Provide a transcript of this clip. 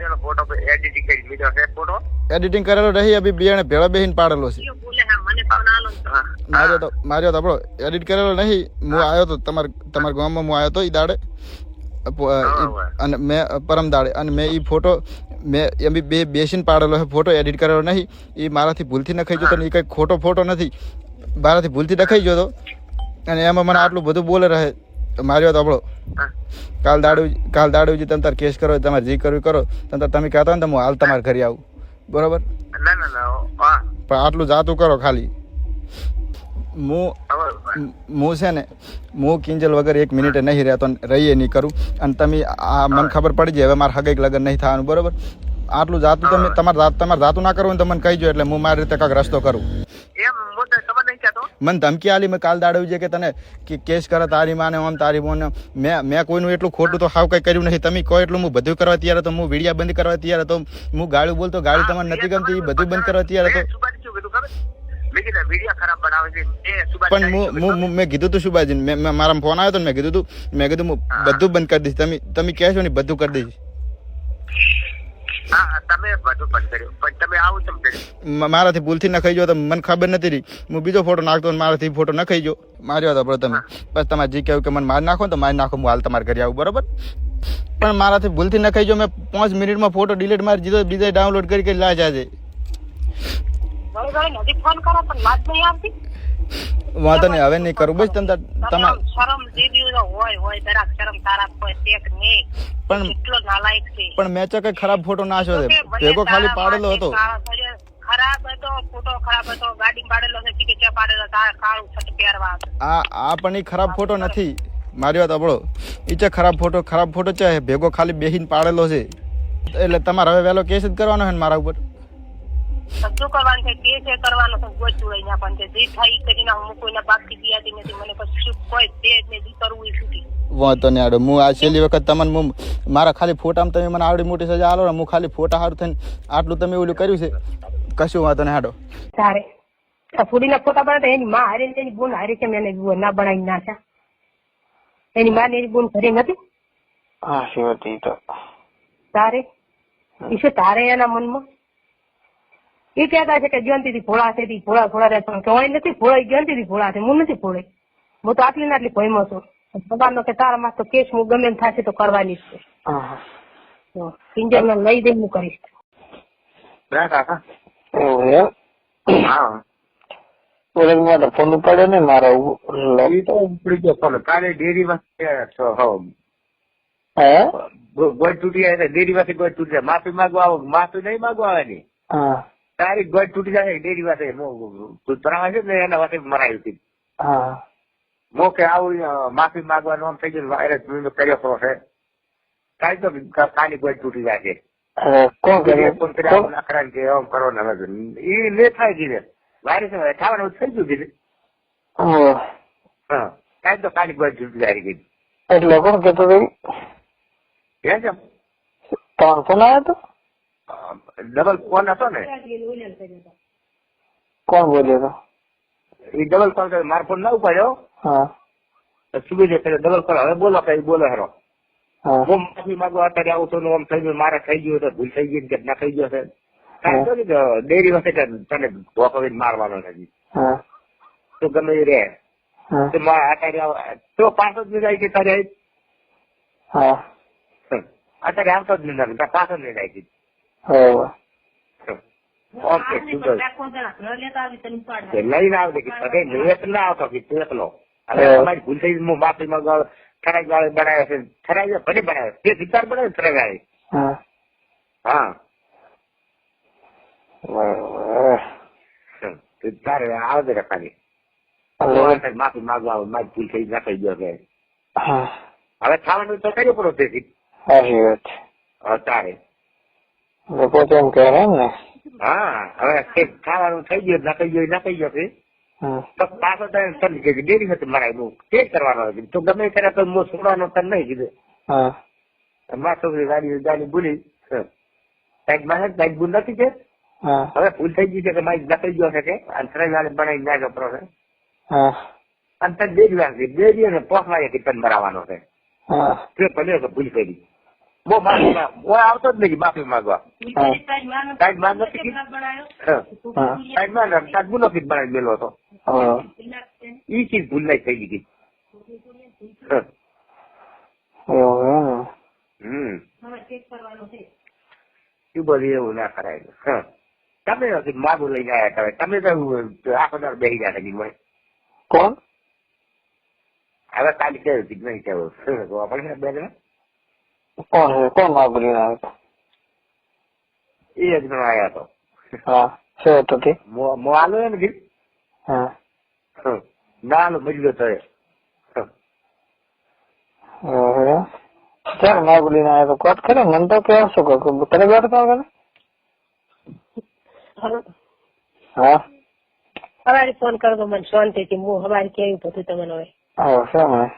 પાડેલો photo editing કરી મીડિયો છે? Photo editing કરેલો રહી અભી બેને ભેળા બેહીન પાડેલો છે. માર્યો તો માર્યો તો આપણો એડિટ કરેલો નહીં હું આવ્યો તો તમાર તમાર ગામમાં હું આવ્યો તો ઈ દાડે. અને મેં પરમ દાડે. અને મેં ઈ ફોટો મેં એમ બી બે બેસીને પાડેલો છે. ફોટો એડિટ કરેલો નહીં એ મારાથી ભૂલથી નખાઈ ગયો તો ને એ કંઈ ખોટો ફોટો નથી. મારાથી ભૂલથી નખાઈ ગયો તો. અને એમાં મને આટલું બધું બોલે રહે. માર્યો તો આપણો કાલ દાડુ કાલ દાડુજી તમે તાર કેસ કરો તમારે જે કરવું કરો. તમે તમે કહેતા ને તો હું હાલ તમારે ઘરે આવું. બરોબર? પણ આટલું જાતું કરો ખાલી. હું હું છે ને હું કિંજલ વગર એક મિનિટે નહીં રહેતો રહીએ નહીં કરું. અને તમે આ મને ખબર પડી જાય હવે મારે હગેક લગન નહીં થવાનું બરોબર? આટલું જાતું તમે તમારે જાત તમારે જાતું ના કરવું ને તમને કહી જો એટલે હું મારી રીતે કાંઈક રસ્તો કરું. મને ધમકી આલી મેં કાલ દાડવી છે કે તને કે કેસ કરે તારી માને આમ તારી મોને. મેં મેં કોઈનું એટલું ખોટું તો હાવ કંઈ કર્યું નથી. તમે કહો એટલું હું બધું કરવા તૈયાર હતો હું વિડિયા બંધ કરવા તૈયાર હતો હું ગાળું બોલતો ગાડી તમારે નથી ગમતી એ બધું બંધ કરવા તૈયાર હતો. પણ હું મેં કીધું તું શુભાજી મેં મારા ફોન આવ્યો તો મેં કીધું તું મેં કીધું હું બધું બંધ કરી દઈશ. તમે તમે કહેશો ને બધું કરી દઈશ. હા તમે બધું બંધ કર્યું. પણ તમે આવું કેમ કર્યું? મ- મારાથી ભૂલથી નખાઈ ગયો તો મને ખબર નથી રહી. હું બીજો ફોટો નાખતો મારાથી ફોટો નખાઈ ગયો માર્યો હતો બરોબર તમે. બસ તમારે જે કહ્યું કે મને મારી નાખો તો મારી નાખો હું હાલ તમારે કરી આવું બરોબર? પણ મારાથી ભૂલથી નખાઈ ગયો મેં પાંચ મિનિટમાં ફોટો ડિલીટ મારી દીધો બીજા ડાઉનલોડ કરી કરી નહીં આવતી. વાંધો નહીં હવે નહીં કરું. બસ તમે તાર- તમે તમે આમ શરમ જેવી હોય હોય જરાક શરમ તારા કોઈ શેક નહીં? પણ કેટલો નાલાયક છે. પણ મેં કઈ ખરાબ ફોટો નાખ્યો છે. ભેગો ખાલી પાડેલો હતો. ખરાબ હતો ફોટો ખરાબ હતો ગાડી પાડેલો છે કે ક્યાં પાડેલો કાળું છટ પહેરવા આ આ પણ ઈ ખરાબ ફોટો નથી. મારી વાત આપણો ઈ છે ખરાબ ફોટો ખરાબ ફોટો છે ભેગો ખાલી બેહીન પાડેલો છે. એટલે તમારે હવે વહેલો કેસ જ કરવાનો છે મારા ઉપર? કરવાનું છે? કે છે કરવાનું છે ગોચવું હોય પણ તે જે થાય કરીને હું કોઈના બાપથી બિયાતી નથી. મને કશું કોઈ દે જ નહીં કરવું એ છૂટી. વાંધો નહીં આડો. હું આ છેલ્લી વખત તમને હું મારા ખાલી ફોટામાં તમે મને આવડી મોટી સજા આલો ને હું ખાલી ફોટા સારું થઈને આટલું તમે ઓલું કર્યું છે. કશું વાંધો નહીં હાડો તારે ફૂડીના ફોટા બનાવતા એની માં હારે ને એની બોન હારે કેમ એને ના બનાવી નાખ્યા એની માં એની બોન ઘરે નથી? હા શિવતી તો. તારે? ઈશે તારે એના મનમાં? એ કહેતા છે કે જ્યંતિથી ભોળા છે તી ભોળા ભોળા રહે પણ કહેવાય નથી ભોળા જ્યંતિથી ભોળા છે હું નથી ભોળે. હું તો આટલી ને આટલી ભયમાં છું. સવારનો કે તારા માં તો કેસ હું ગમે થશે તો કરવાની જ છે. હા લઈ દઈને હું કરીશ. ના કાકા એવું એમ હા માં તો ફોન ઉપાડે ને મારા એ તો ઉપડી ગયો ફોન કાલે ડેરી માં ગોળ તૂટી જાય ડેરી ડેરીમાંથી ગોળ તૂટી જાય. માફી માંગવા આવો માફી નહીં માંગવા આવવાની તારી ગોળ તૂટી જાય ડેરી પાસે ભરાવા છે ને એના પાસે મરાયું હતી હા. મો કે આવું માફી માંગવાનું આમ થઈ ગયું વાયરસ કર્યો છે કાંઈ તો કાની ગોળ તૂટી જાય છે? કોણ કર્યું? ફોન કર્યા આવું ના કરાય કે આમ કરો ને હવે એ લે થાય ધીરે વાયરસ થવાનું થઈ ગયું ઓહ, હા. કાંઈ તો ગોળ તૂટી જાય ગઈ. એટલે કોણ કેતો હતો હે છે? તમારો ફોન આવ્યો હતો ડબલ ફોન હતો ને. કોણ બોલ્યો હતો એ ડબલ કોલ મારો ફોન ના ઉપાડ્યો. હા. સુબી દે ડબલ કોલ હવે બોલો કઈ બોલો હેરો. હા. માફી માંગુ અત્યારે આવું છું આમ થઈ ગયું મારે થઈ ગયું તો ભૂલ થઈ ગઈ કે ના થઈ ગયો છે. કાંઈ તો ડેરી વખતે કે તને ધોકાવીને મારવાનો નથી તો ગમે એ રે તો અત્યારે આવ- તો પાછો જ નહીં જાય કે તારે અત્યારે આવતો જ નહીં તારે પાછો જ નહીં જાય છે ઓકે લઈને આવજે કે નહીં આવતો કે તું એકલો હવે અમારી ભૂલ થઈ હું માફી માંગવા ઠરાઈ વાળે બનાવ્યો છે. ઠરાઈ ભલે બનાવ્યો તે વિચાર બનાવ્યો વાળે હા. તારે આવજે રે હવે માફી માગવા આવે, મારી ભૂલ થઈ ના થઈ ગયો કે. હા. હવે ખાવાનું તો કર્યું પડો તેથી વાત. તારે કહે ને હા હવે ખાવાનું થઈ ગયું ના થઈ ગયું ના થઈ ગયો તો પાછો તને તને કે ડેરી હતી મારા હું તે જ કરવાનો હતો. તો ગમે એ કરે તો હું છોડવાનો તને નહીં કીધું. હા. મારા છોકરી ગાડી ગાડી ભૂલી. સાહેબ મારે સાઈડ ભૂલ નથી છે હવે ભૂલ થઈ ગઈ છે કે મારી નકઈ ગયો છે કે? વાળે બનાવી પડો છે અને તને બે દિવસ બે દિવસ પોખ મારી કે તને મરાવાનો છે. તે ભલે કે ભૂલ કરી. બહુ માફી માંગ હું આવતો જ નહીં માફી માંગવા. સાહેબમાં નથી કીધું? સાહેબમાં રમતા ગુનો કીધ બનાવી મેલો હતો. ઈ ચીજ ભૂલ નહીં થઈ ગઈ. હમ. શું બધું એવું ના કરાય. હા. તમે નથી માગું લઈને આવ્યા તમે. તમે તો આખો દાડો બેસી ગયા હતા કીધું કોણ? હવે કાલે કેવું કીધું નહીં કેવું? શું કહો આપણે બેન. કોણ છે કોણ માગુલી ના હતો એ જણો આવ્યા હતો હા. શું હતું તે? મો મો આલો એમ કીધું હા. હા. ના આલો મજલો તો એ. હા. એવું એમ ના આવ્યો? તો કોટ કરે મને તો કેવા શું કહું? તને બેઠો તો કરે હા. હવારે ફોન કરજો મને. શાંતિથી. હું હવારે કેવી બધું તમને હવે હા શું